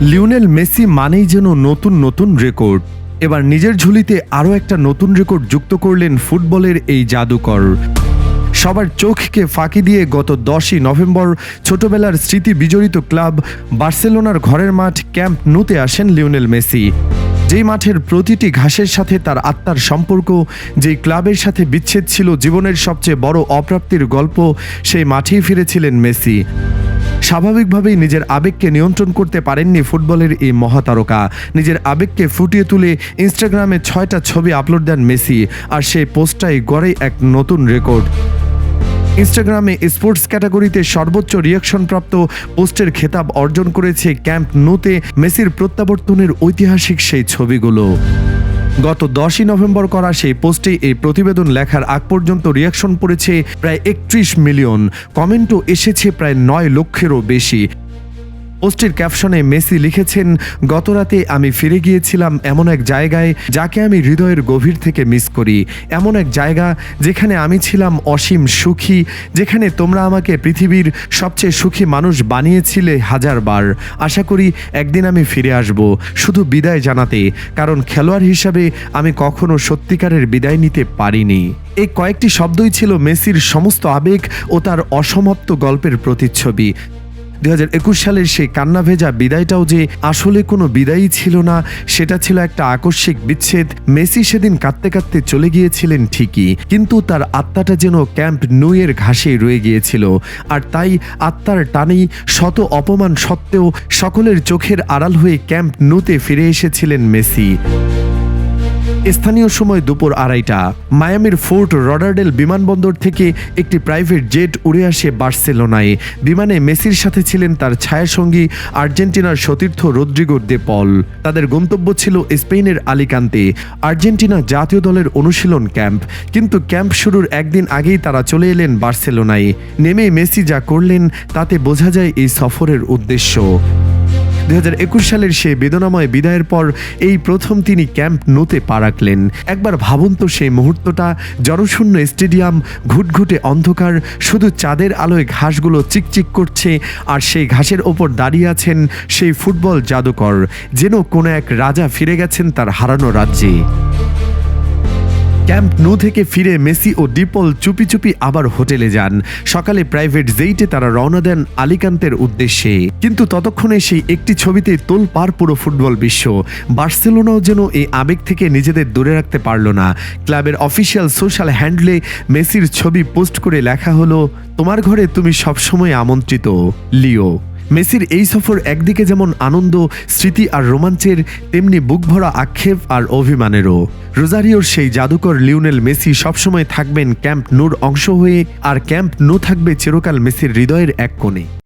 Lionel Messi মানেই যেন নতুন নতুন রেকর্ড এবার নিজের ঝুলিতে আরও একটা নতুন রেকর্ড যুক্ত করলেন ফুটবলের এই জাদুকর। সবার চোখকে ফাঁকি দিয়ে গত দশই নভেম্বর ছোটবেলার স্মৃতি বিজড়িত ক্লাব বার্সেলোনার ঘরের মাঠ ক্যাম্প নুতে আসেন লিওনেল মেসি। যেই মাঠের প্রতিটি ঘাসের সাথে তার আত্মার সম্পর্ক, যেই ক্লাবের সাথে বিচ্ছেদ ছিল জীবনের সবচেয়ে বড় অপ্রাপ্তির গল্প, সেই মাঠেই ফিরেছিলেন মেসি। স্বাভাবিকভাবেই নিজের আবেগকে নিয়ন্ত্রণ করতে পারেননি ফুটবলের এই মহাতারকা। নিজের আবেগকে ফুটিয়ে তুলে ইনস্টাগ্রামে ছয়টা ছবি আপলোড দেন মেসি, আর সেই পোস্টটাই গড়ে এক নতুন রেকর্ড। ইনস্টাগ্রামে স্পোর্টস ক্যাটাগরিতে সর্বোচ্চ রিয়াকশন প্রাপ্ত পোস্টের খেতাব অর্জন করেছে ক্যাম্প নোতে মেসির প্রত্যাবর্তনের ঐতিহাসিক সেই ছবিগুলো। গত দশই নভেম্বর করা সেই পোস্টে এই প্রতিবেদন লেখার আগ পর্যন্ত রিয়াকশন পড়েছে প্রায় একত্রিশ মিলিয়ন। কমেন্টও এসেছে প্রায় নয় লক্ষেরও বেশি। পোস্টের ক্যাপশনে মেসি লিখেছেন, গতরাতে আমি ফিরে গিয়েছিলাম এমন এক জায়গায় যাকে আমি হৃদয়ের গভীর থেকে মিস করি। এমন এক জায়গা যেখানে আমি ছিলাম অসীম সুখী, যেখানে তোমরা আমাকে পৃথিবীর সবচেয়ে সুখী মানুষ বানিয়েছিলে হাজারবার। আশা করি একদিন আমি ফিরে আসব। শুধু বিদায় জানাতে, কারণ খেলোয়াড় হিসাবে আমি কখনো সত্যিকারের বিদায় নিতে পারিনি। এই কয়েকটি শব্দই ছিল মেসির সমস্ত আবেগ ও তার অসমাপ্ত গল্পের প্রতিচ্ছবি। দু হাজার একুশ সালের সেই কান্না ভেজা বিদায়টাও যে আসলে কোনো বিদায়ই ছিল না, সেটা ছিল একটা আকস্মিক বিচ্ছেদ। মেসি সেদিন কাঁদতে কাঁদতে চলে গিয়েছিলেন ঠিকই, কিন্তু তার আত্মাটা যেন ক্যাম্প নুয়ের ঘাসেই রয়ে গিয়েছিল। আর তাই আত্মার টানেই শত অপমান সত্ত্বেও সকলের চোখের আড়াল হয়ে ক্যাম্প নুতে ফিরে এসেছিলেন মেসি। স্থানীয় সময় দুপুর আড়াইটা। মায়ামির ফোর্ট রডারডেল বিমানবন্দর থেকে একটি প্রাইভেট জেট উড়ে আসে বার্সেলোনায়। বিমানে মেসির সাথে ছিলেন তার ছায়াসঙ্গী আর্জেন্টিনার সতীর্থ রদ্রিগো দে পল। তাদের গন্তব্য ছিল স্পেনের আলিকান্তে, আর্জেন্টিনা জাতীয় দলের অনুশীলন ক্যাম্প। কিন্তু ক্যাম্প শুরুর একদিন আগেই তারা চলে এলেন বার্সেলোনায়। নেমে মেসি যা করলেন, তাতে বোঝা যায় এই সফরের উদ্দেশ্য। দু হাজার একুশ সালের সে বেদনাময় বিদায়ের পর এই প্রথম তিনি ক্যাম্প নোতে পা রাখলেন। একবার ভাবন্ত সেই মুহূর্তটা, জনশূন্য স্টেডিয়াম, ঘুটঘুটে অন্ধকার, শুধু চাঁদের আলোয় ঘাসগুলো চিকচিক করছে আর সেই ঘাসের ওপর দাঁড়িয়ে আছেন সেই ফুটবল জাদুকর, যেন কোনো এক রাজা ফিরে গেছেন তার হারানো রাজ্যে। ক্যাম্প নো থেকে ফিরে মেসি ও ডিপল চুপি চুপি আবার হোটেলে যান। সকালে প্রাইভেট জেইটে তারা রওনা দেন আলিকান্তের উদ্দেশ্যে। কিন্তু ততক্ষণে সেই একটি ছবিতে তোল পার পুরো ফুটবল বিশ্ব। বার্সেলোনাও যেন এই আবেগ থেকে নিজেদের দূরে রাখতে পারল না। ক্লাবের অফিসিয়াল সোশ্যাল হ্যান্ডলে মেসির ছবি পোস্ট করে লেখা হলো, তোমার ঘরে তুমি সবসময় আমন্ত্রিত, লিও। মেসির এই সফর একদিকে যেমন আনন্দ, স্মৃতি আর রোমাঞ্চের, তেমনি বুক ভরা আক্ষেপ আর অভিমানেরও। রোজারিওর সেই জাদুকর লিওনেল মেসি সবসময় থাকবেন ক্যাম্প নূর অংশ হয়ে, আর ক্যাম্প নো থাকবে চিরকাল মেসির হৃদয়ের এক কোণে।